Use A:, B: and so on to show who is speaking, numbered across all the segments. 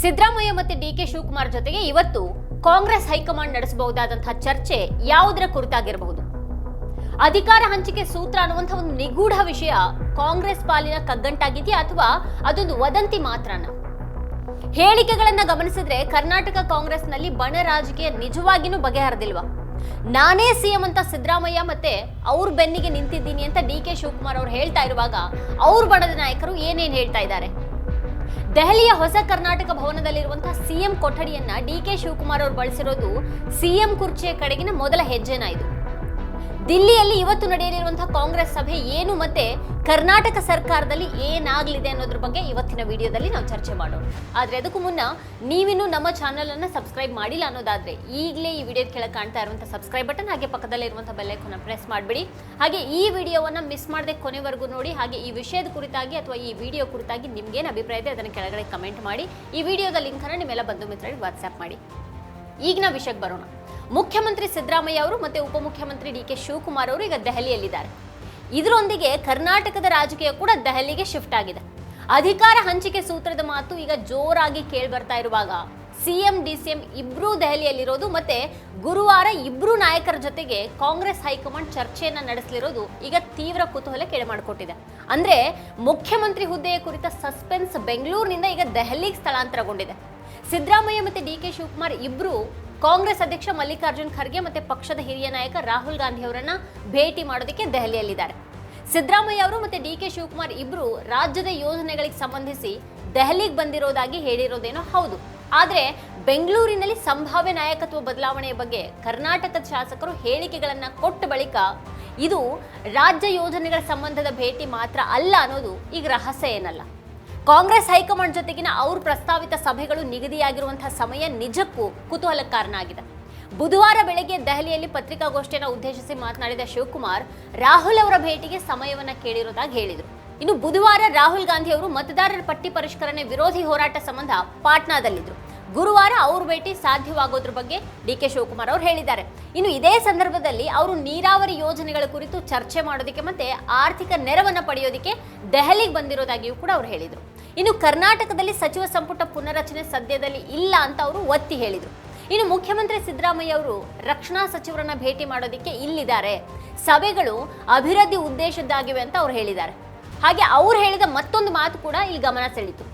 A: ಸಿದ್ದರಾಮಯ್ಯ ಮತ್ತೆ D K Shivakumar ಜೊತೆಗೆ ಇವತ್ತು ಕಾಂಗ್ರೆಸ್ ಹೈಕಮಾಂಡ್ ನಡೆಸಬಹುದಾದಂತಹ ಚರ್ಚೆ ಯಾವುದರ ಕುರಿತಾಗಿರಬಹುದು? ಅಧಿಕಾರ ಹಂಚಿಕೆ ಸೂತ್ರ ಅನ್ನುವಂಥ ಒಂದು ನಿಗೂಢ ವಿಷಯ ಕಾಂಗ್ರೆಸ್ ಪಾಲಿನ ಕಗ್ಗಂಟಾಗಿದೆಯಾ ಅಥವಾ ಅದೊಂದು ವದಂತಿ ಮಾತ್ರನ? ಹೇಳಿಕೆಗಳನ್ನ ಗಮನಿಸಿದ್ರೆ ಕರ್ನಾಟಕ ಕಾಂಗ್ರೆಸ್ನಲ್ಲಿ ಬಣ ರಾಜಕೀಯ ನಿಜವಾಗಿನೂ ಬಗೆಹರಿದಿಲ್ವಾ? ನಾನೇ ಸಿಎಂ ಅಂತ ಸಿದ್ದರಾಮಯ್ಯ ಮತ್ತೆ ಅವ್ರ ಬೆನ್ನಿಗೆ ನಿಂತಿದ್ದೀನಿ ಅಂತ ಡಿ ಕೆ ಶಿವಕುಮಾರ್ ಅವ್ರು ಹೇಳ್ತಾ ಇರುವಾಗ ಅವ್ರ ಬಣದ ನಾಯಕರು ಏನೇನ್ ಹೇಳ್ತಾ ಇದ್ದಾರೆ? ದೆಹಲಿಯ ಹೊಸ ಕರ್ನಾಟಕ ಭವನದಲ್ಲಿರುವಂತಹ ಸಿಎಂ ಕೊಠಡಿಯನ್ನ ಡಿ ಕೆ ಶಿವಕುಮಾರ್ ಅವರು ಬಳಸಿರೋದು ಸಿಎಂ ಕುರ್ಚಿಯ ಕಡೆಗಿನ ಮೊದಲ ಹೆಜ್ಜೆನ ಇದು. ದಿಲ್ಲಿಯಲ್ಲಿ ಇವತ್ತು ನಡೆಯಲಿರುವಂತಹ ಕಾಂಗ್ರೆಸ್ ಸಭೆ ಏನು ಮತ್ತೆ ಕರ್ನಾಟಕ ಸರ್ಕಾರದಲ್ಲಿ ಏನಾಗಲಿದೆ ಅನ್ನೋದ್ರ ಬಗ್ಗೆ ಇವತ್ತಿನ ವಿಡಿಯೋದಲ್ಲಿ ನಾವು ಚರ್ಚೆ ಮಾಡೋಣ. ಆದ್ರೆ ಅದಕ್ಕೂ ಮುನ್ನ ನೀವಿನ್ನೂ ನಮ್ಮ ಚಾನಲ್ ಅನ್ನ ಸಬ್ಸ್ಕ್ರೈಬ್ ಮಾಡಿಲ್ಲ ಅನ್ನೋದಾದ್ರೆ ಈಗಲೇ ಈ ವಿಡಿಯೋ ಕೆಳಗೆ ಕಾಣ್ತಾ ಇರುವಂತಹ ಸಬ್ಸ್ಕ್ರೈಬ್ ಬಟನ್ ಹಾಗೆ ಪಕ್ಕದಲ್ಲಿರುವಂಥ ಬೆಲ್ ಐಕಾನ್ ಪ್ರೆಸ್ ಮಾಡಬೇಡಿ. ಹಾಗೆ ಈ ವಿಡಿಯೋವನ್ನ ಮಿಸ್ ಮಾಡದೆ ಕೊನೆವರೆಗೂ ನೋಡಿ, ಹಾಗೆ ಈ ವಿಷಯದ ಕುರಿತಾಗಿ ಅಥವಾ ಈ ವಿಡಿಯೋ ಕುರಿತಾಗಿ ನಿಮ್ಗೇನು ಅಭಿಪ್ರಾಯ ಇದೆ ಅದನ್ನು ಕೆಳಗಡೆ ಕಮೆಂಟ್ ಮಾಡಿ. ಈ ವಿಡಿಯೋದ ಲಿಂಕ್ ಅನ್ನ ನಿಮ್ಮೆಲ್ಲ ಬಂಧು ಮಿತ್ರರಿಗೆ ವಾಟ್ಸ್ಆಪ್ ಮಾಡಿ. ನಾವು ವಿಷಯಕ್ಕೆ ಬರೋಣ. ಮುಖ್ಯಮಂತ್ರಿ ಸಿದ್ದರಾಮಯ್ಯ ಅವರು ಮತ್ತು ಉಪಮುಖ್ಯಮಂತ್ರಿ ಡಿ ಕೆ ಶಿವಕುಮಾರ್ ಅವರು ಈಗ ದೆಹಲಿಯಲ್ಲಿದ್ದಾರೆ. ಇದರೊಂದಿಗೆ ಕರ್ನಾಟಕದ ರಾಜಕೀಯ ಕೂಡ ದೆಹಲಿಗೆ ಶಿಫ್ಟ್ ಆಗಿದೆ. ಅಧಿಕಾರ ಹಂಚಿಕೆ ಸೂತ್ರದ ಮಾತು ಈಗ ಜೋರಾಗಿ ಕೇಳಿ ಬರ್ತಾ ಇರುವಾಗ ಸಿಎಂ ಡಿಸಿಎಂ ಇಬ್ರು ದೆಹಲಿಯಲ್ಲಿರೋದು ಮತ್ತೆ ಗುರುವಾರ ಇಬ್ರು ನಾಯಕರ ಜೊತೆಗೆ ಕಾಂಗ್ರೆಸ್ ಹೈಕಮಾಂಡ್ ಚರ್ಚೆಯನ್ನ ನಡೆಸಲಿರೋದು ಈಗ ತೀವ್ರ ಕುತೂಹಲ ಕೆಳ ಮಾಡಿಕೊಟ್ಟಿದೆ ಅಂದ್ರೆ ಮುಖ್ಯಮಂತ್ರಿ ಹುದ್ದೆಯ ಕುರಿತ ಸಸ್ಪೆನ್ಸ್ ಬೆಂಗಳೂರಿನಿಂದ ಈಗ ದೆಹಲಿಗೆ ಸ್ಥಳಾಂತರಗೊಂಡಿದೆ. ಸಿದ್ದರಾಮಯ್ಯ ಮತ್ತೆ ಡಿ ಕೆ ಶಿವಕುಮಾರ್ ಇಬ್ರು ಕಾಂಗ್ರೆಸ್ ಅಧ್ಯಕ್ಷ ಮಲ್ಲಿಕಾರ್ಜುನ್ ಖರ್ಗೆ ಮತ್ತೆ ಪಕ್ಷದ ಹಿರಿಯ ನಾಯಕ ರಾಹುಲ್ ಗಾಂಧಿ ಅವರನ್ನ ಭೇಟಿ ಮಾಡೋದಕ್ಕೆ ದೆಹಲಿಯಲ್ಲಿದ್ದಾರೆ. ಸಿದ್ದರಾಮಯ್ಯ ಅವರು ಮತ್ತೆ ಡಿ ಕೆ ಶಿವಕುಮಾರ್ ಇಬ್ರು ರಾಜ್ಯದ ಯೋಜನೆಗಳಿಗೆ ಸಂಬಂಧಿಸಿ ದೆಹಲಿಗೆ ಬಂದಿರೋದಾಗಿ ಹೇಳಿರೋದೇನೋ ಹೌದು. ಆದರೆ ಬೆಂಗಳೂರಿನಲ್ಲಿ ಸಂಭಾವ್ಯ ನಾಯಕತ್ವ ಬದಲಾವಣೆಯ ಬಗ್ಗೆ ಕರ್ನಾಟಕದ ಶಾಸಕರು ಹೇಳಿಕೆಗಳನ್ನು ಕೊಟ್ಟ ಬಳಿಕ ಇದು ರಾಜ್ಯ ಯೋಜನೆಗಳ ಸಂಬಂಧದ ಭೇಟಿ ಮಾತ್ರ ಅಲ್ಲ ಅನ್ನೋದು ಈಗ ರಹಸ್ಯ ಏನಲ್ಲ. ಕಾಂಗ್ರೆಸ್ ಹೈಕಮಾಂಡ್ ಜೊತೆಗಿನ ಅವ್ರ ಪ್ರಸ್ತಾವಿತ ಸಭೆಗಳು ನಿಗದಿಯಾಗಿರುವಂತಹ ಸಮಯ ನಿಜಕ್ಕೂ ಕುತೂಹಲಕ್ಕೆ ಕಾರಣ ಆಗಿದೆ ಬುಧವಾರ ಬೆಳಗ್ಗೆ ದೆಹಲಿಯಲ್ಲಿ ಪತ್ರಿಕಾಗೋಷ್ಠಿಯನ್ನು ಉದ್ದೇಶಿಸಿ ಮಾತನಾಡಿದ ಶಿವಕುಮಾರ್, ರಾಹುಲ್ ಅವರ ಭೇಟಿಗೆ ಸಮಯವನ್ನ ಕೇಳಿರುವುದಾಗಿ ಹೇಳಿದರು. ಇನ್ನು ಬುಧವಾರ ರಾಹುಲ್ ಗಾಂಧಿ ಅವರು ಮತದಾರರ ಪಟ್ಟಿ ಪರಿಷ್ಕರಣೆ ವಿರೋಧಿ ಹೋರಾಟ ಸಂಬಂಧ ಪಾಟ್ನಾದಲ್ಲಿದ್ದರು ಗುರುವಾರ ಅವ್ರ ಭೇಟಿ ಸಾಧ್ಯವಾಗೋದ್ರ ಬಗ್ಗೆ ಡಿ ಕೆ ಶಿವಕುಮಾರ್ ಅವರು ಹೇಳಿದ್ದಾರೆ. ಇನ್ನು ಇದೇ ಸಂದರ್ಭದಲ್ಲಿ ಅವರು ನೀರಾವರಿ ಯೋಜನೆಗಳ ಕುರಿತು ಚರ್ಚೆ ಮಾಡೋದಕ್ಕೆ ಮತ್ತೆ ಆರ್ಥಿಕ ನೆರವನ್ನು ಪಡೆಯೋದಕ್ಕೆ ದೆಹಲಿಗೆ ಬಂದಿರೋದಾಗಿಯೂ ಕೂಡ ಅವರು ಹೇಳಿದರು. ಇನ್ನು ಕರ್ನಾಟಕದಲ್ಲಿ ಸಚಿವ ಸಂಪುಟ ಪುನರ್ರಚನೆ ಸದ್ಯದಲ್ಲಿ ಇಲ್ಲ ಅಂತ ಅವರು ಒತ್ತಿ ಹೇಳಿದರು. ಇನ್ನು ಮುಖ್ಯಮಂತ್ರಿ ಸಿದ್ದರಾಮಯ್ಯ ಅವರು ರಕ್ಷಣಾ ಸಚಿವರನ್ನ ಭೇಟಿ ಮಾಡೋದಕ್ಕೆ ಇಲ್ಲಿದ್ದಾರೆ. ಸಭೆಗಳು ಅಭಿವೃದ್ಧಿ ಉದ್ದೇಶದ್ದಾಗಿವೆ ಅಂತ ಅವ್ರು ಹೇಳಿದ್ದಾರೆ. ಹಾಗೆ ಅವ್ರು ಹೇಳಿದ ಮತ್ತೊಂದು ಮಾತು ಕೂಡ ಇಲ್ಲಿ ಗಮನ ಸೆಳೀತು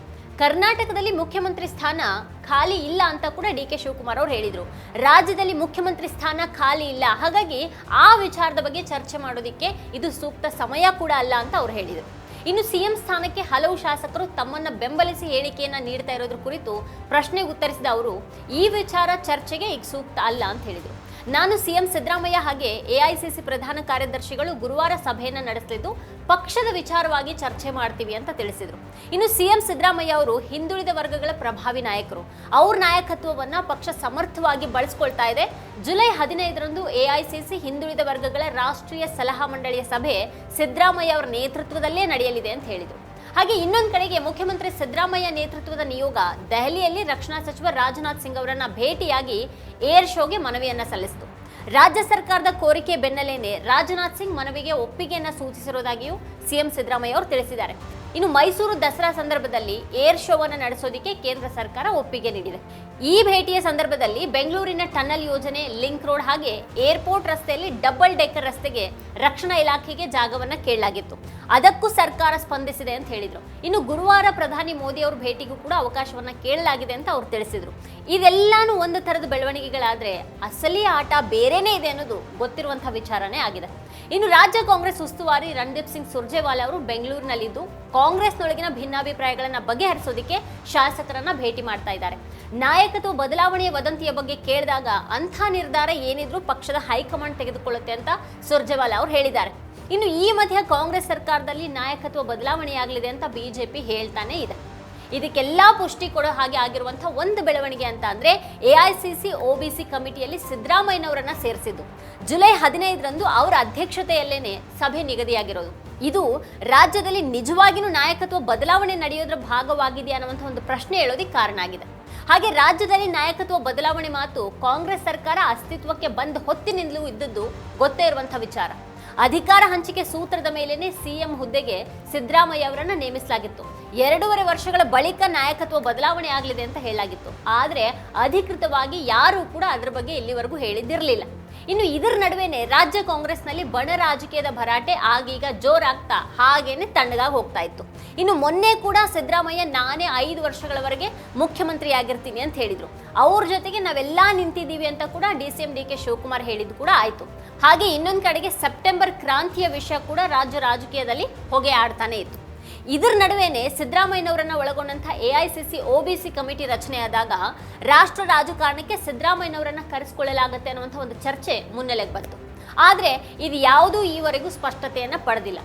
A: ಕರ್ನಾಟಕದಲ್ಲಿ ಮುಖ್ಯಮಂತ್ರಿ ಸ್ಥಾನ ಖಾಲಿ ಇಲ್ಲ ಅಂತ ಕೂಡ ಡಿ ಕೆ ಶಿವಕುಮಾರ್ ಅವರು ಹೇಳಿದರು. ರಾಜ್ಯದಲ್ಲಿ ಮುಖ್ಯಮಂತ್ರಿ ಸ್ಥಾನ ಖಾಲಿ ಇಲ್ಲ. ಹಾಗಾಗಿ ಆ ವಿಚಾರದ ಬಗ್ಗೆ ಚರ್ಚೆ ಮಾಡೋದಕ್ಕೆ ಇದು ಸೂಕ್ತ ಸಮಯ ಕೂಡ ಅಲ್ಲ ಅಂತ ಅವ್ರು ಹೇಳಿದರು. ಇನ್ನು ಸಿಎಂ ಸ್ಥಾನಕ್ಕೆ ಹಲವು ಶಾಸಕರು ತಮ್ಮನ್ನ ಬೆಂಬಲಿಸಿ ಹೇಳಿಕೆಯನ್ನ ನೀಡ್ತಾ ಇರೋದ್ರ ಕುರಿತು ಪ್ರಶ್ನೆಗೆ ಉತ್ತರಿಸಿದ ಅವರು, ಈ ವಿಚಾರ ಚರ್ಚೆಗೆ ಈಗ ಸೂಕ್ತ ಅಲ್ಲ ಅಂತ ಹೇಳಿದರು. ನಾನು ಸಿಎಂ ಸಿದ್ದರಾಮಯ್ಯ ಹಾಗೆ ಎಐಸಿಸಿ ಪ್ರಧಾನ ಕಾರ್ಯದರ್ಶಿಗಳು ಗುರುವಾರ ಸಭೆಯನ್ನು ನಡೆಸಲಿದ್ದು ಪಕ್ಷದ ವಿಚಾರವಾಗಿ ಚರ್ಚೆ ಮಾಡ್ತೀವಿ ಅಂತ ತಿಳಿಸಿದರು. ಇನ್ನು ಸಿಎಂ ಸಿದ್ದರಾಮಯ್ಯ ಅವರು ಹಿಂದುಳಿದ ವರ್ಗಗಳ ಪ್ರಭಾವಿ ನಾಯಕರು. ಅವ್ರ ನಾಯಕತ್ವವನ್ನು ಪಕ್ಷ ಸಮರ್ಥವಾಗಿ ಬಳಸ್ಕೊಳ್ತಾ ಇದೆ. ಜುಲೈ ಹದಿನೈದರಂದು ಎಐಸಿಸಿ ಹಿಂದುಳಿದ ವರ್ಗಗಳ ರಾಷ್ಟ್ರೀಯ ಸಲಹಾ ಮಂಡಳಿಯ ಸಭೆ ಸಿದ್ದರಾಮಯ್ಯ ಅವರ ನೇತೃತ್ವದಲ್ಲೇ ನಡೆಯಲಿದೆ ಅಂತ ಹೇಳಿದರು. ಹಾಗೆ ಇನ್ನೊಂದು ಕಡೆಗೆ ಮುಖ್ಯಮಂತ್ರಿ ಸಿದ್ದರಾಮಯ್ಯ ನೇತೃತ್ವದ ನಿಯೋಗ ದೆಹಲಿಯಲ್ಲಿ ರಕ್ಷಣಾ ಸಚಿವ ರಾಜನಾಥ್ ಸಿಂಗ್ ಅವರನ್ನ ಭೇಟಿಯಾಗಿ ಏರ್ ಶೋಗೆ ಮನವಿಯನ್ನ ಸಲ್ಲಿಸಿತು. ರಾಜ್ಯ ಸರ್ಕಾರದ ಕೋರಿಕೆ ಬೆನ್ನಲ್ಲೇನೆ ರಾಜನಾಥ್ ಸಿಂಗ್ ಮನವಿಗೆ ಒಪ್ಪಿಗೆಯನ್ನ ಸೂಚಿಸಿರುವುದಾಗಿಯೂ ಸಿಎಂ ಸಿದ್ದರಾಮಯ್ಯ ಅವರು ತಿಳಿಸಿದ್ದಾರೆ. ಇನ್ನು ಮೈಸೂರು ದಸರಾ ಸಂದರ್ಭದಲ್ಲಿ ಏರ್ ಶೋವನ್ನು ನಡೆಸೋದಕ್ಕೆ ಕೇಂದ್ರ ಸರ್ಕಾರ ಒಪ್ಪಿಗೆ ನೀಡಿದೆ. ಈ ಭೇಟಿಯ ಸಂದರ್ಭದಲ್ಲಿ ಬೆಂಗಳೂರಿನ ಟನಲ್ ಯೋಜನೆ, ಲಿಂಕ್ ರೋಡ್ ಹಾಗೆ ಏರ್ಪೋರ್ಟ್ ರಸ್ತೆಯಲ್ಲಿ ಡಬಲ್ ಡೆಕ್ಕರ್ ರಸ್ತೆಗೆ ರಕ್ಷಣಾ ಇಲಾಖೆಗೆ ಜಾಗವನ್ನು ಕೇಳಲಾಗಿತ್ತು. ಅದಕ್ಕೂ ಸರ್ಕಾರ ಸ್ಪಂದಿಸಿದೆ ಅಂತ ಹೇಳಿದರು. ಇನ್ನು ಗುರುವಾರ ಪ್ರಧಾನಿ ಮೋದಿ ಅವರ ಭೇಟಿಗೂ ಕೂಡ ಅವಕಾಶವನ್ನು ಕೇಳಲಾಗಿದೆ ಅಂತ ಅವ್ರು ತಿಳಿಸಿದರು. ಇದೆಲ್ಲಾನು ಒಂದು ಥರದ ಬೆಳವಣಿಗೆಗಳಾದರೆ ಅಸಲಿ ಆಟ ಬೇರೆನೇ ಇದೆ ಅನ್ನೋದು ಗೊತ್ತಿರುವಂಥ ವಿಚಾರನೇ ಆಗಿದೆ. ಇನ್ನು ರಾಜ್ಯ ಕಾಂಗ್ರೆಸ್ ಉಸ್ತುವಾರಿ ರಣದೀಪ್ ಸಿಂಗ್ ಸುರ್ಜೇವಾಲಾ ಅವರು ಬೆಂಗಳೂರಿನಲ್ಲಿದ್ದು, ಕಾಂಗ್ರೆಸ್ನೊಳಗಿನ ಭಿನ್ನಾಭಿಪ್ರಾಯಗಳನ್ನು ಬಗೆಹರಿಸೋದಕ್ಕೆ ಶಾಸಕರನ್ನ ಭೇಟಿ ಮಾಡ್ತಾ ಇದ್ದಾರೆ. ನಾಯಕತ್ವ ಬದಲಾವಣೆಯ ವದಂತಿಯ ಬಗ್ಗೆ ಕೇಳಿದಾಗ ಅಂಥ ನಿರ್ಧಾರ ಏನಿದ್ರು ಪಕ್ಷದ ಹೈಕಮಾಂಡ್ ತೆಗೆದುಕೊಳ್ಳುತ್ತೆ ಅಂತ ಸುರ್ಜೇವಾಲಾ ಅವರು ಹೇಳಿದ್ದಾರೆ. ಇನ್ನು ಈ ಮಧ್ಯೆ ಕಾಂಗ್ರೆಸ್ ಸರ್ಕಾರದಲ್ಲಿ ನಾಯಕತ್ವ ಬದಲಾವಣೆಯಾಗಲಿದೆ ಅಂತ ಬಿಜೆಪಿ ಹೇಳ್ತಾನೆ ಇದೆ. ಇದಕ್ಕೆಲ್ಲ ಪುಷ್ಟಿ ಕೊಡೋ ಹಾಗೆ ಆಗಿರುವಂತಹ ಒಂದು ಬೆಳವಣಿಗೆ ಅಂತ ಅಂದ್ರೆ ಎಐಸಿಸಿ ಒಬಿಸಿ ಕಮಿಟಿಯಲ್ಲಿ ಸಿದ್ದರಾಮಯ್ಯನವರನ್ನ ಸೇರಿಸಿದ್ದು. ಜುಲೈ ಹದಿನೈದರಂದು ಅವರ ಅಧ್ಯಕ್ಷತೆಯಲ್ಲೇನೆ ಸಭೆ ನಿಗದಿಯಾಗಿರೋದು. ಇದು ರಾಜ್ಯದಲ್ಲಿ ನಿಜವಾಗಿಯೂ ನಾಯಕತ್ವ ಬದಲಾವಣೆ ನಡೆಯೋದ್ರ ಭಾಗವಾಗಿದೆಯಾ ಅನ್ನುವಂಥ ಒಂದು ಪ್ರಶ್ನೆ ಹೇಳೋದಕ್ಕೆ ಕಾರಣ ಆಗಿದೆ. ಹಾಗೆ ರಾಜ್ಯದಲ್ಲಿ ನಾಯಕತ್ವ ಬದಲಾವಣೆ ಮಾತು ಕಾಂಗ್ರೆಸ್ ಸರ್ಕಾರ ಅಸ್ತಿತ್ವಕ್ಕೆ ಬಂದ ಹೊತ್ತಿನಿಂದಲೂ ಇದ್ದದ್ದು ಗೊತ್ತೇ ಇರುವಂಥ ವಿಚಾರ. ಅಧಿಕಾರ ಹಂಚಿಕೆ ಸೂತ್ರದ ಮೇಲೇನೆ ಸಿಎಂ ಹುದ್ದೆಗೆ ಸಿದ್ದರಾಮಯ್ಯ ಅವರನ್ನ ನೇಮಿಸಲಾಗಿತ್ತು. ಎರಡೂವರೆ ವರ್ಷಗಳ ಬಳಿಕ ನಾಯಕತ್ವ ಬದಲಾವಣೆ ಆಗಲಿದೆ ಅಂತ ಹೇಳಲಾಗಿತ್ತು. ಆದರೆ ಅಧಿಕೃತವಾಗಿ ಯಾರೂ ಕೂಡ ಅದರ ಬಗ್ಗೆ ಇಲ್ಲಿವರೆಗೂ ಹೇಳಿದ್ದಿರಲಿಲ್ಲ. ಇನ್ನು ಇದರ ನಡುವೆನೆ ರಾಜ್ಯ ಕಾಂಗ್ರೆಸ್ನಲ್ಲಿ ಬಣ ರಾಜಕೀಯದ ಭರಾಟೆ ಆಗೀಗ ಜೋರಾಗ್ತಾ ಹಾಗೇನೆ ತಣ್ಣಗಾಗಿ ಹೋಗ್ತಾ ಇತ್ತು. ಇನ್ನು ಮೊನ್ನೆ ಕೂಡ ಸಿದ್ದರಾಮಯ್ಯ ನಾನೇ ಐದು ವರ್ಷಗಳವರೆಗೆ ಮುಖ್ಯಮಂತ್ರಿ ಆಗಿರ್ತೀನಿ ಅಂತ ಹೇಳಿದ್ರು. ಅವ್ರ ಜೊತೆಗೆ ನಾವೆಲ್ಲ ನಿಂತಿದ್ದೀವಿ ಅಂತ ಕೂಡ D C M D K Shivakumar ಹೇಳಿದ್ದು ಕೂಡ ಆಯಿತು. ಹಾಗೆ ಇನ್ನೊಂದು ಕಡೆಗೆ ಸೆಪ್ಟೆಂಬರ್ ಕ್ರಾಂತಿಯ ವಿಷಯ ಕೂಡ ರಾಜ್ಯ ರಾಜಕೀಯದಲ್ಲಿ ಹೊಗೆ ಆಡ್ತಾನೆ ಇತ್ತು. ಇದರ ನಡುವೆನೆ ಸಿದ್ದರಾಮಯ್ಯನವರನ್ನ ಒಳಗೊಂಡಂತಹ ಎಐಸಿಸಿ ಒಬಿಸಿ ಕಮಿಟಿ ರಚನೆಯಾದಾಗ ರಾಷ್ಟ್ರ ರಾಜಕಾರಣಕ್ಕೆ ಸಿದ್ದರಾಮಯ್ಯನವರನ್ನ ಕರೆಸಿಕೊಳ್ಳಲಾಗುತ್ತೆ ಅನ್ನುವಂಥ ಒಂದು ಚರ್ಚೆ ಮುನ್ನೆಲೆಗೆ ಬಂತು. ಆದರೆ ಇದು ಯಾವುದೂ ಈವರೆಗೂ ಸ್ಪಷ್ಟತೆಯನ್ನ ಪಡೆದಿಲ್ಲ.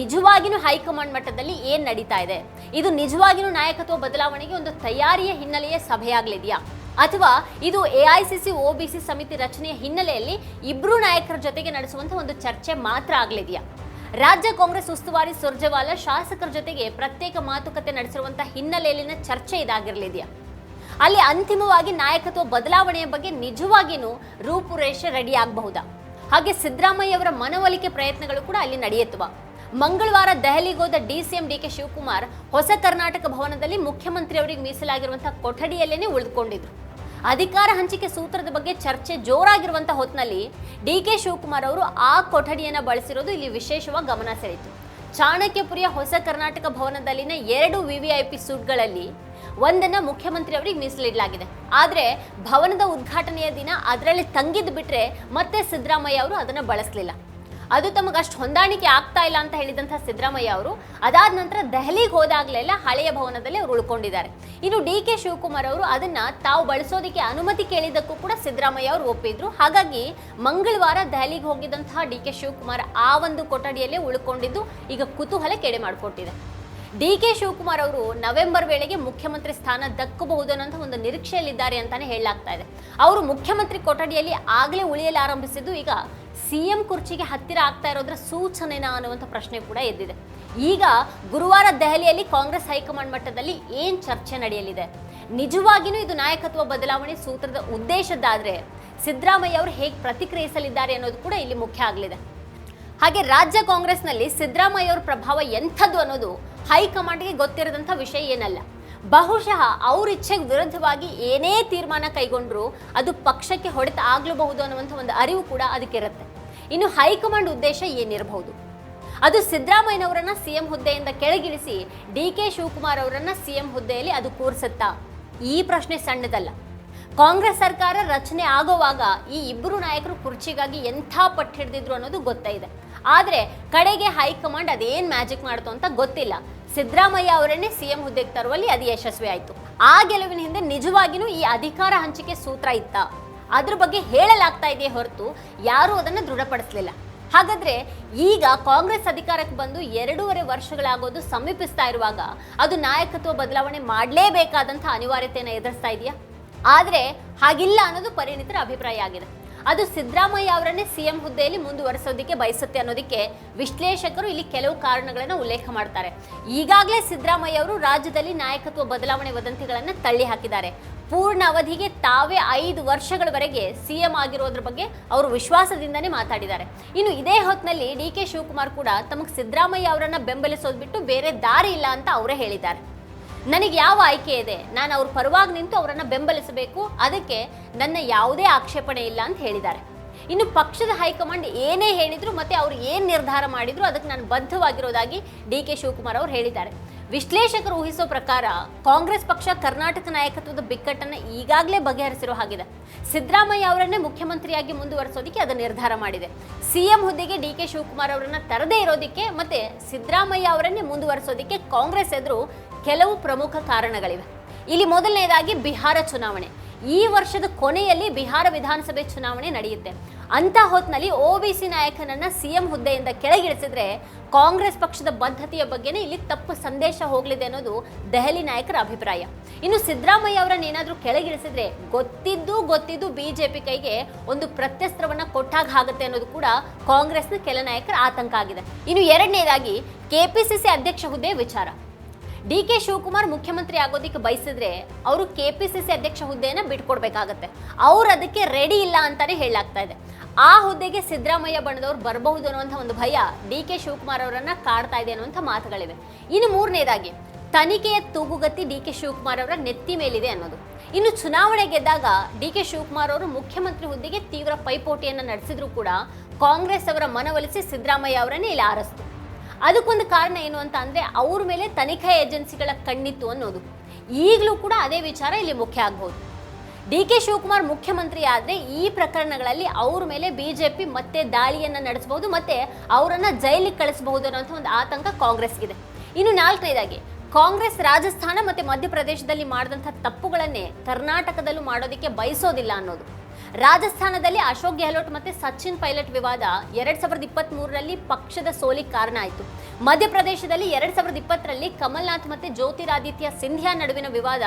A: ನಿಜವಾಗಿಯೂ ಹೈಕಮಾಂಡ್ ಮಟ್ಟದಲ್ಲಿ ಏನು ನಡೀತಾ ಇದೆ? ಇದು ನಿಜವಾಗಿಯೂ ನಾಯಕತ್ವ ಬದಲಾವಣೆಗೆ ಒಂದು ತಯಾರಿಯ ಹಿನ್ನೆಲೆಯ ಸಭೆಯಾಗಲಿದೆಯಾ? ಅಥವಾ ಇದು ಎಐಸಿಸಿ ಒಬಿಸಿ ಸಮಿತಿ ರಚನೆಯ ಹಿನ್ನೆಲೆಯಲ್ಲಿ ಇಬ್ರು ನಾಯಕರ ಜೊತೆಗೆ ನಡೆಸುವಂಥ ಒಂದು ಚರ್ಚೆ ಮಾತ್ರ ಆಗಲಿದೆಯಾ? ರಾಜ್ಯ ಕಾಂಗ್ರೆಸ್ ಉಸ್ತುವಾರಿ ಸುರ್ಜೇವಾಲ ಶಾಸಕರ ಜೊತೆಗೆ ಪ್ರತ್ಯೇಕ ಮಾತುಕತೆ ನಡೆಸಿರುವಂತಹ ಹಿನ್ನೆಲೆಯಲ್ಲಿನ ಚರ್ಚೆ ಇದಾಗಿರಲಿದೆಯಾ? ಅಲ್ಲಿ ಅಂತಿಮವಾಗಿ ನಾಯಕತ್ವ ಬದಲಾವಣೆಯ ಬಗ್ಗೆ ನಿಜವಾಗಿಯೂ ರೂಪುರೇಷೆ ರೆಡಿ ಆಗಬಹುದಾ? ಹಾಗೆ ಸಿದ್ದರಾಮಯ್ಯ ಅವರ ಮನವೊಲಿಕೆ ಪ್ರಯತ್ನಗಳು ಕೂಡ ಅಲ್ಲಿ ನಡೆಯುತ್ತವ. ಮಂಗಳವಾರ ದೆಹಲಿಗೆ ಹೋದ D C M D K Shivakumar ಹೊಸ ಕರ್ನಾಟಕ ಭವನದಲ್ಲಿ ಮುಖ್ಯಮಂತ್ರಿ ಅವರಿಗೆ ಮೀಸಲಾಗಿರುವಂತಹ ಕೊಠಡಿಯಲ್ಲೇನೆ ಉಳಿದುಕೊಂಡಿದ್ರು. ಅಧಿಕಾರ ಹಂಚಿಕೆ ಸೂತ್ರದ ಬಗ್ಗೆ ಚರ್ಚೆ ಜೋರಾಗಿರುವಂಥ ಹೊತ್ತಿನಲ್ಲಿ ಡಿ ಕೆ ಶಿವಕುಮಾರ್ ಅವರು ಆ ಕೊಠಡಿಯನ್ನು ಬಳಸಿರೋದು ಇಲ್ಲಿ ವಿಶೇಷವಾಗಿ ಗಮನ ಸೆಳೆಯಿತು. ಚಾಣಕ್ಯಪುರಿಯ ಹೊಸ ಕರ್ನಾಟಕ ಭವನದಲ್ಲಿನ ಎರಡು ವಿವಿಐಪಿ ಸೂಟ್ಗಳಲ್ಲಿ ಒಂದನ್ನು ಮುಖ್ಯಮಂತ್ರಿ ಅವರಿಗೆ ಮೀಸಲಿಡಲಾಗಿದೆ. ಆದರೆ ಭವನದ ಉದ್ಘಾಟನೆಯ ದಿನ ಅದರಲ್ಲಿ ತಂಗಿದ್ದು ಬಿಟ್ಟರೆ ಮತ್ತೆ ಸಿದ್ದರಾಮಯ್ಯ ಅವರು ಅದನ್ನು ಬಳಸಲಿಲ್ಲ. ಅದು ತಮಗೆ ಅಷ್ಟು ಹೊಂದಾಣಿಕೆ ಆಗ್ತಾ ಇಲ್ಲ ಅಂತ ಹೇಳಿದಂಥ ಸಿದ್ದರಾಮಯ್ಯ ಅವರು, ಅದಾದ ನಂತರ ದೆಹಲಿಗೆ ಹೋದಾಗಲೆಲ್ಲ ಹಳೆಯ ಭವನದಲ್ಲಿ ಅವರು ಉಳ್ಕೊಂಡಿದ್ದಾರೆ. ಇನ್ನು ಡಿ ಕೆ ಶಿವಕುಮಾರ್ ಅವರು ಅದನ್ನ ತಾವು ಬಳಸೋದಕ್ಕೆ ಅನುಮತಿ ಕೇಳಿದ್ದಕ್ಕೂ ಕೂಡ ಸಿದ್ದರಾಮಯ್ಯ ಅವರು ಒಪ್ಪಿದ್ರು. ಹಾಗಾಗಿ ಮಂಗಳವಾರ ದೆಹಲಿಗೆ ಹೋಗಿದ್ದಂತಹ ಡಿ ಕೆ ಶಿವಕುಮಾರ್ ಆ ಒಂದು ಕೊಠಡಿಯಲ್ಲೇ ಉಳ್ಕೊಂಡಿದ್ದು ಈಗ ಕುತೂಹಲ ಕೆಡೆ ಮಾಡಿಕೊಟ್ಟಿದೆ. ಡಿ ಕೆ ಶಿವಕುಮಾರ್ ಅವರು ನವೆಂಬರ್ ವೇಳೆಗೆ ಮುಖ್ಯಮಂತ್ರಿ ಸ್ಥಾನ ದಕ್ಕಬಹುದು ಅನ್ನೋಂಥ ಒಂದು ನಿರೀಕ್ಷೆಯಲ್ಲಿದ್ದಾರೆ ಅಂತಾನೆ ಹೇಳಲಾಗ್ತಾ ಇದೆ. ಅವರು ಮುಖ್ಯಮಂತ್ರಿ ಕೊಠಡಿಯಲ್ಲಿ ಆಗಲೇ ಉಳಿಯಲು ಆರಂಭಿಸಿದ್ದು ಈಗ ಸಿಎಂ ಕುರ್ಚಿಗೆ ಹತ್ತಿರ ಆಗ್ತಾ ಇರೋದ್ರ ಸೂಚನೆನಾ ಅನ್ನುವಂಥ ಪ್ರಶ್ನೆ ಕೂಡ ಎದ್ದಿದೆ. ಈಗ ಗುರುವಾರ ದೆಹಲಿಯಲ್ಲಿ ಕಾಂಗ್ರೆಸ್ ಹೈಕಮಾಂಡ್ ಮಟ್ಟದಲ್ಲಿ ಏನು ಚರ್ಚೆ ನಡೆಯಲಿದೆ? ನಿಜವಾಗಿಯೂ ಇದು ನಾಯಕತ್ವ ಬದಲಾವಣೆ ಸೂತ್ರದ ಉದ್ದೇಶದ್ದಾದರೆ ಸಿದ್ದರಾಮಯ್ಯ ಅವರು ಹೇಗೆ ಪ್ರತಿಕ್ರಿಯಿಸಲಿದ್ದಾರೆ ಅನ್ನೋದು ಕೂಡ ಇಲ್ಲಿ ಮುಖ್ಯ ಆಗಲಿದೆ. ಹಾಗೆ ರಾಜ್ಯ ಕಾಂಗ್ರೆಸ್ನಲ್ಲಿ ಸಿದ್ದರಾಮಯ್ಯ ಅವರ ಪ್ರಭಾವ ಎಂಥದ್ದು ಅನ್ನೋದು ಹೈಕಮಾಂಡ್ಗೆ ಗೊತ್ತಿರದಂಥ ವಿಷಯ ಏನಲ್ಲ. ಬಹುಶಃ ಅವ್ರ ಇಚ್ಛೆಗೆ ವಿರುದ್ಧವಾಗಿ ಏನೇ ತೀರ್ಮಾನ ಕೈಗೊಂಡ್ರೂ ಅದು ಪಕ್ಷಕ್ಕೆ ಹೊಡೆತ ಆಗ್ಲಬಹುದು ಅನ್ನುವಂಥ ಒಂದು ಅರಿವು ಕೂಡ ಅದಕ್ಕಿರುತ್ತೆ. ಇನ್ನು ಹೈಕಮಾಂಡ್ ಉದ್ದೇಶ ಏನಿರಬಹುದು? ಅದು ಸಿದ್ದರಾಮಯ್ಯನವರನ್ನ ಸಿಎಂ ಹುದ್ದೆಯಿಂದ ಕೆಳಗಿಳಿಸಿ ಡಿ ಕೆ ಶಿವಕುಮಾರ್ ಅವರನ್ನ ಸಿಎಂ ಹುದ್ದೆಯಲ್ಲಿ ಅದು ಕೂರಿಸುತ್ತಾ? ಈ ಪ್ರಶ್ನೆ ಸಣ್ಣದಲ್ಲ. ಕಾಂಗ್ರೆಸ್ ಸರ್ಕಾರ ರಚನೆ ಆಗುವಾಗ ಈ ಇಬ್ಬರು ನಾಯಕರು ಕುರ್ಚಿಗಾಗಿ ಎಂಥ ಪಟ್ಟು ಹಿಡಿದಿದ್ರು ಅನ್ನೋದು ಗೊತ್ತಾಯಿದೆ. ಆದರೆ ಕಡೆಗೆ ಹೈಕಮಾಂಡ್ ಅದೇನ್ ಮ್ಯಾಜಿಕ್ ಮಾಡ್ತು ಅಂತ ಗೊತ್ತಿಲ್ಲ. ಸಿದ್ದರಾಮಯ್ಯ ಅವರನ್ನೇ ಸಿಎಂ ಹುದ್ದೆಗೆ ತರುವಲ್ಲಿ ಅದು ಯಶಸ್ವಿ ಆಯಿತು. ಆ ಗೆಲುವಿನ ಹಿಂದೆ ನಿಜವಾಗಿಯೂ ಈ ಅಧಿಕಾರ ಹಂಚಿಕೆ ಸೂತ್ರ ಇತ್ತ? ಅದ್ರ ಬಗ್ಗೆ ಹೇಳಲಾಗ್ತಾ ಇದೆ ಹೊರತು ಯಾರೂ ಅದನ್ನು ದೃಢಪಡಿಸಲಿಲ್ಲ. ಹಾಗಾದ್ರೆ ಈಗ ಕಾಂಗ್ರೆಸ್ ಅಧಿಕಾರಕ್ಕೆ ಬಂದು ಎರಡೂವರೆ ವರ್ಷಗಳಾಗೋದು ಸಮೀಪಿಸ್ತಾ ಇರುವಾಗ ಅದು ನಾಯಕತ್ವ ಬದಲಾವಣೆ ಮಾಡಲೇಬೇಕಾದಂಥ ಅನಿವಾರ್ಯತೆಯನ್ನು ಎದುರಿಸ್ತಾ ಇದೆಯಾ? ಆದರೆ ಹಾಗಿಲ್ಲ ಅನ್ನೋದು ಪರಿಣಿತರ ಅಭಿಪ್ರಾಯ ಆಗಿದೆ. ಅದು ಸಿದ್ದರಾಮಯ್ಯ ಅವರನ್ನೇ ಸಿಎಂ ಹುದ್ದೆಯಲ್ಲಿ ಮುಂದುವರಿಸೋದಕ್ಕೆ ಬಯಸುತ್ತೆ ಅನ್ನೋದಕ್ಕೆ ವಿಶ್ಲೇಷಕರು ಇಲ್ಲಿ ಕೆಲವು ಕಾರಣಗಳನ್ನು ಉಲ್ಲೇಖ ಮಾಡ್ತಾರೆ. ಈಗಾಗಲೇ ಸಿದ್ದರಾಮಯ್ಯ ಅವರು ರಾಜ್ಯದಲ್ಲಿ ನಾಯಕತ್ವ ಬದಲಾವಣೆ ವದಂತಿಗಳನ್ನು ತಳ್ಳಿ ಹಾಕಿದ್ದಾರೆ ಪೂರ್ಣ ಅವಧಿಗೆ ತಾವೇ ಐದು ವರ್ಷಗಳವರೆಗೆ ಸಿಎಂ ಆಗಿರೋದ್ರ ಬಗ್ಗೆ ಅವರು ವಿಶ್ವಾಸದಿಂದನೇ ಮಾತಾಡಿದ್ದಾರೆ. ಇನ್ನು ಇದೇ ಹೊತ್ತಿನಲ್ಲಿ ಡಿ ಕೆ ಶಿವಕುಮಾರ್ ಕೂಡ ತಮಗೆ ಸಿದ್ದರಾಮಯ್ಯ ಅವರನ್ನ ಬೆಂಬಲಿಸೋದು ಬಿಟ್ಟು ಬೇರೆ ದಾರಿ ಇಲ್ಲ ಅಂತ ಅವರೇ ಹೇಳಿದ್ದಾರೆ. ನನಗೆ ಯಾವ ಆಯ್ಕೆ ಇದೆ? ನಾನು ಅವ್ರ ಪರವಾಗಿ ನಿಂತು ಅವರನ್ನು ಬೆಂಬಲಿಸಬೇಕು. ಅದಕ್ಕೆ ನನ್ನ ಯಾವುದೇ ಆಕ್ಷೇಪಣೆ ಇಲ್ಲ ಅಂತ ಹೇಳಿದ್ದಾರೆ. ಇನ್ನು ಪಕ್ಷದ ಹೈಕಮಾಂಡ್ ಏನೇ ಹೇಳಿದ್ರು ಮತ್ತೆ ಅವ್ರು ಏನು ನಿರ್ಧಾರ ಮಾಡಿದ್ರು ಅದಕ್ಕೆ ನಾನು ಬದ್ಧವಾಗಿರೋದಾಗಿ ಡಿ ಕೆ ಶಿವಕುಮಾರ್ ಅವರು ಹೇಳಿದ್ದಾರೆ. ವಿಶ್ಲೇಷಕರು ಊಹಿಸೋ ಪ್ರಕಾರ ಕಾಂಗ್ರೆಸ್ ಪಕ್ಷ ಕರ್ನಾಟಕ ನಾಯಕತ್ವದ ಬಿಕ್ಕಟ್ಟನ್ನು ಈಗಾಗಲೇ ಬಗೆಹರಿಸಿರೋ ಹಾಗಿದೆ. ಸಿದ್ದರಾಮಯ್ಯ ಅವರನ್ನೇ ಮುಖ್ಯಮಂತ್ರಿಯಾಗಿ ಮುಂದುವರಿಸೋದಕ್ಕೆ ಅದು ನಿರ್ಧಾರ ಮಾಡಿದೆ. ಸಿಎಂ ಹುದ್ದೆಗೆ ಡಿ ಕೆ ಶಿವಕುಮಾರ್ ಅವರನ್ನು ತರದೇ ಇರೋದಕ್ಕೆ ಮತ್ತೆ ಸಿದ್ದರಾಮಯ್ಯ ಅವರನ್ನೇ ಮುಂದುವರಿಸೋದಕ್ಕೆ ಕಾಂಗ್ರೆಸ್ ಎದುರು ಕೆಲವು ಪ್ರಮುಖ ಕಾರಣಗಳಿವೆ. ಇಲ್ಲಿ ಮೊದಲನೆಯದಾಗಿ ಬಿಹಾರ ಚುನಾವಣೆ. ಈ ವರ್ಷದ ಕೊನೆಯಲ್ಲಿ ಬಿಹಾರ ವಿಧಾನಸಭೆ ಚುನಾವಣೆ ನಡೆಯುತ್ತೆ. ಅಂತ ಹೊತ್ತಿನಲ್ಲಿ ಸಿ ನಾಯಕನನ್ನ ಸಿಎಂ ಹುದ್ದೆಯಿಂದ ಕೆಳಗಿಳಿಸಿದ್ರೆ ಕಾಂಗ್ರೆಸ್ ಪಕ್ಷದ ಬದ್ಧತೆಯ ಬಗ್ಗೆನೇ ಇಲ್ಲಿ ತಪ್ಪು ಸಂದೇಶ ಹೋಗಲಿದೆ ಅನ್ನೋದು ದೆಹಲಿ ನಾಯಕರ ಅಭಿಪ್ರಾಯ. ಇನ್ನು ಸಿದ್ದರಾಮಯ್ಯ ಅವರನ್ನ ಏನಾದರೂ ಕೆಳಗಿಳಿಸಿದ್ರೆ ಗೊತ್ತಿದ್ದು ಗೊತ್ತಿದ್ದು ಬಿಜೆಪಿ ಕೈಗೆ ಒಂದು ಪ್ರತ್ಯಸ್ತ್ರವನ್ನ ಕೊಟ್ಟಾಗ ಆಗುತ್ತೆ ಅನ್ನೋದು ಕೂಡ ಕಾಂಗ್ರೆಸ್ನ ಕೆಲ ನಾಯಕರ ಆತಂಕ ಆಗಿದೆ. ಇನ್ನು ಎರಡನೇದಾಗಿ ಕೆಪಿಸಿಸಿ ಅಧ್ಯಕ್ಷ ಹುದ್ದೆ ವಿಚಾರ. ಡಿ ಕೆ ಶಿವಕುಮಾರ್ ಮುಖ್ಯಮಂತ್ರಿ ಆಗೋದಕ್ಕೆ ಬಯಸಿದ್ರೆ ಅವರು ಕೆ ಪಿ ಸಿ ಸಿ ಅಧ್ಯಕ್ಷ ಹುದ್ದೆಯನ್ನ ಬಿಟ್ಕೊಡ್ಬೇಕಾಗತ್ತೆ. ಅವ್ರು ಅದಕ್ಕೆ ರೆಡಿ ಇಲ್ಲ ಅಂತಾನೆ ಹೇಳಲಾಗ್ತಾ ಇದೆ. ಆ ಹುದ್ದೆಗೆ ಸಿದ್ದರಾಮಯ್ಯ ಬಣ್ಣದವ್ರು ಬರಬಹುದು ಅನ್ನುವಂಥ ಒಂದು ಭಯ ಡಿ ಕೆ ಶಿವಕುಮಾರ್ ಅವರನ್ನ ಕಾಡ್ತಾ ಇದೆ ಅನ್ನುವಂಥ ಮಾತುಗಳಿವೆ. ಇನ್ನು ಮೂರನೇದಾಗಿ, ತನಿಖೆಯ ತೂಗುಗತಿ ಡಿ ಕೆ ಶಿವಕುಮಾರ್ ಅವರ ನೆತ್ತಿ ಮೇಲಿದೆ ಅನ್ನೋದು. ಇನ್ನು ಚುನಾವಣೆ ಗೆದ್ದಾಗ ಡಿ ಕೆ ಶಿವಕುಮಾರ್ ಅವರು ಮುಖ್ಯಮಂತ್ರಿ ಹುದ್ದೆಗೆ ತೀವ್ರ ಪೈಪೋಟಿಯನ್ನು ನಡೆಸಿದ್ರು ಕೂಡ ಕಾಂಗ್ರೆಸ್ ಅವರ ಮನವೊಲಿಸಿ ಸಿದ್ದರಾಮಯ್ಯ ಅವರನ್ನೇ ಇಲ್ಲಿ ಆರಿಸ್ತು. ಅದಕ್ಕೊಂದು ಕಾರಣ ಏನು ಅಂತ ಅಂದರೆ ಅವ್ರ ಮೇಲೆ ತನಿಖಾ ಏಜೆನ್ಸಿಗಳ ಕಣ್ಣಿತ್ತು ಅನ್ನೋದು. ಈಗಲೂ ಕೂಡ ಅದೇ ವಿಚಾರ ಇಲ್ಲಿ ಮುಖ್ಯ ಆಗ್ಬೋದು. ಡಿ ಕೆ ಶಿವಕುಮಾರ್ ಮುಖ್ಯಮಂತ್ರಿ ಆದ್ರೆ ಈ ಪ್ರಕರಣಗಳಲ್ಲಿ ಅವ್ರ ಮೇಲೆ ಬಿಜೆಪಿ ಮತ್ತೆ ದಾಳಿಯನ್ನ ನಡೆಸಬಹುದು ಮತ್ತೆ ಅವರನ್ನು ಜೈಲಿಗೆ ಕಳಿಸಬಹುದು ಅನ್ನೋಂಥ ಒಂದು ಆತಂಕ ಕಾಂಗ್ರೆಸ್ಗಿದೆ ಇನ್ನು ನಾಲ್ಕನೇದಾಗಿ, ಕಾಂಗ್ರೆಸ್ ರಾಜಸ್ಥಾನ ಮತ್ತೆ ಮಧ್ಯಪ್ರದೇಶದಲ್ಲಿ ಮಾಡಿದಂಥ ತಪ್ಪುಗಳನ್ನೇ ಕರ್ನಾಟಕದಲ್ಲೂ ಮಾಡೋದಕ್ಕೆ ಬಯಸೋದಿಲ್ಲ ಅನ್ನೋದು. ರಾಜಸ್ಥಾನದಲ್ಲಿ ಅಶೋಕ್ ಗೆಹ್ಲೋಟ್ ಮತ್ತೆ ಸಚಿನ್ ಪೈಲಟ್ ವಿವಾದ ಎರಡ್ ಸಾವಿರದ ಇಪ್ಪತ್ತ್ ಮೂರರಲ್ಲಿ ಪಕ್ಷದ ಸೋಲಿಗೆ ಕಾರಣ ಆಯಿತು. ಮಧ್ಯಪ್ರದೇಶದಲ್ಲಿ ಎರಡ್ ಸಾವಿರದ ಇಪ್ಪತ್ತರಲ್ಲಿ ಕಮಲ್ನಾಥ್ ಮತ್ತೆ ಜ್ಯೋತಿರಾದಿತ್ಯ ಸಿಂಧಿಯಾ ನಡುವಿನ ವಿವಾದ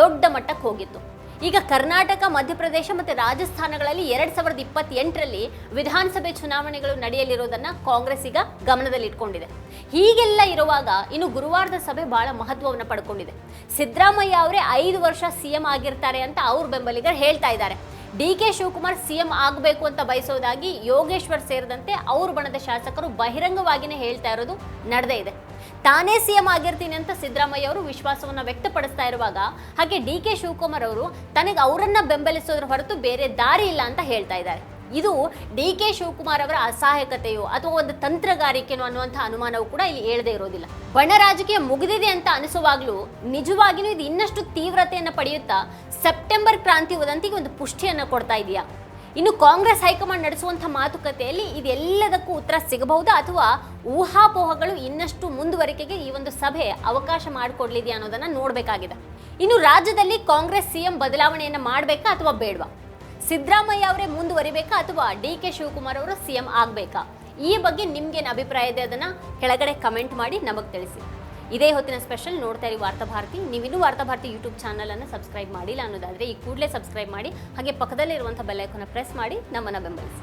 A: ದೊಡ್ಡ ಮಟ್ಟಕ್ಕೆ ಹೋಗಿತ್ತು. ಈಗ ಕರ್ನಾಟಕ, ಮಧ್ಯಪ್ರದೇಶ ಮತ್ತು ರಾಜಸ್ಥಾನಗಳಲ್ಲಿ ಎರಡ್ ಸಾವಿರದ ಇಪ್ಪತ್ತೆಂಟರಲ್ಲಿ ವಿಧಾನಸಭೆ ಚುನಾವಣೆಗಳು ನಡೆಯಲಿರೋದನ್ನ ಕಾಂಗ್ರೆಸ್ ಈಗ ಗಮನದಲ್ಲಿಟ್ಕೊಂಡಿದೆ. ಹೀಗೆಲ್ಲ ಇರುವಾಗ ಇನ್ನು ಗುರುವಾರದ ಸಭೆ ಬಹಳ ಮಹತ್ವವನ್ನು ಪಡ್ಕೊಂಡಿದೆ. ಸಿದ್ದರಾಮಯ್ಯ ಅವರೇ ಐದು ವರ್ಷ ಸಿಎಂ ಆಗಿರ್ತಾರೆ ಅಂತ ಅವ್ರ ಬೆಂಬಲಿಗರು ಹೇಳ್ತಾ ಇದ್ದಾರೆ. ಡಿ ಕೆ ಶಿವಕುಮಾರ್ ಸಿಎಂ ಆಗಬೇಕು ಅಂತ ಬಯಸೋದಾಗಿ ಯೋಗೇಶ್ವರ್ ಸೇರಿದಂತೆ ಅವ್ರ ಬಣದ ಶಾಸಕರು ಬಹಿರಂಗವಾಗಿಯೇ ಹೇಳ್ತಾ ಇರೋದು ನಡೆದೇ ಇದೆ. ತಾನೇ ಸಿಎಂ ಆಗಿರ್ತೀನಿ ಅಂತ ಸಿದ್ದರಾಮಯ್ಯ ಅವರು ವಿಶ್ವಾಸವನ್ನು ವ್ಯಕ್ತಪಡಿಸ್ತಾ ಇರುವಾಗ ಹಾಗೆ ಡಿ ಕೆ ಶಿವಕುಮಾರ್ ಅವರು ತನಗೆ ಅವರನ್ನ ಬೆಂಬಲಿಸೋದ್ರ ಹೊರತು ಬೇರೆ ದಾರಿ ಇಲ್ಲ ಅಂತ ಹೇಳ್ತಾ ಇದ್ದಾರೆ. ಇದು ಡಿ ಕೆ ಶಿವಕುಮಾರ್ ಅವರ ಅಸಹಾಯಕತೆಯೋ ಅಥವಾ ಒಂದು ತಂತ್ರಗಾರಿಕೆನೋ ಅನ್ನುವಂಥ ಅನುಮಾನವೂ ಕೂಡ ಇಲ್ಲಿ ಹೇಳದೇ ಇರೋದಿಲ್ಲ. ಬಣ ರಾಜಕೀಯ ಮುಗಿದಿದೆ ಅಂತ ಅನಿಸುವಾಗಲೂ ನಿಜವಾಗಿಯೂ ಇದು ಇನ್ನಷ್ಟು ತೀವ್ರತೆಯನ್ನು ಪಡೆಯುತ್ತಾ ಸೆಪ್ಟೆಂಬರ್ ಕ್ರಾಂತಿ ವದಂತಿಗೆ ಒಂದು ಪುಷ್ಟಿಯನ್ನು ಕೊಡ್ತಾ ಇದೆಯಾ. ಇನ್ನು ಕಾಂಗ್ರೆಸ್ ಹೈಕಮಾಂಡ್ ನಡೆಸುವಂಥ ಮಾತುಕತೆಯಲ್ಲಿ ಇದೆಲ್ಲದಕ್ಕೂ ಉತ್ತರ ಸಿಗಬಹುದಾ ಅಥವಾ ಊಹಾಪೋಹಗಳು ಇನ್ನಷ್ಟು ಮುಂದುವರಿಕೆಗೆ ಈ ಒಂದು ಸಭೆ ಅವಕಾಶ ಮಾಡಿಕೊಡ್ಲಿದೆಯಾ ಅನ್ನೋದನ್ನ ನೋಡಬೇಕಾಗಿದೆ. ಇನ್ನು ರಾಜ್ಯದಲ್ಲಿ ಕಾಂಗ್ರೆಸ್ ಸಿಎಂ ಬದಲಾವಣೆಯನ್ನ ಮಾಡಬೇಕಾ ಅಥವಾ ಬೇಡವಾ? ಸಿದ್ದರಾಮಯ್ಯ ಅವರೇ ಮುಂದುವರಿಬೇಕಾ ಅಥವಾ ಡಿ ಕೆ ಶಿವಕುಮಾರ್ ಅವರು ಸಿಎಂ ಆಗಬೇಕಾ? ಈ ಬಗ್ಗೆ ನಿಮ್ಗೇನು ಅಭಿಪ್ರಾಯ ಇದೆ ಅದನ್ನು ಕೆಳಗಡೆ ಕಮೆಂಟ್ ಮಾಡಿ ನಮಗೆ ತಿಳಿಸಿ. ಇದೇ ಹೊತ್ತಿನ ಸ್ಪೆಷಲ್ ನೋಡ್ತಾ ಇರಿ ವಾರ್ತಾಭಾರತಿ ನೀವಿನ್ನೂ ವಾರ್ತಾಭಾರತಿ ಯೂಟ್ಯೂಬ್ ಚಾನಲನ್ನು ಸಬ್ಸ್ಕ್ರೈಬ್ ಮಾಡಿಲ್ಲ ಅನ್ನೋದಾದರೆ ಈ ಕೂಡಲೇ ಸಬ್ಸ್ಕ್ರೈಬ್ ಮಾಡಿ, ಹಾಗೆ ಪಕ್ಕದಲ್ಲಿರುವಂಥ ಬೆಲ್ಲೈಕನ್ನು ಪ್ರೆಸ್ ಮಾಡಿ ನಮ್ಮನ್ನು ಬೆಂಬಲಿಸಿ.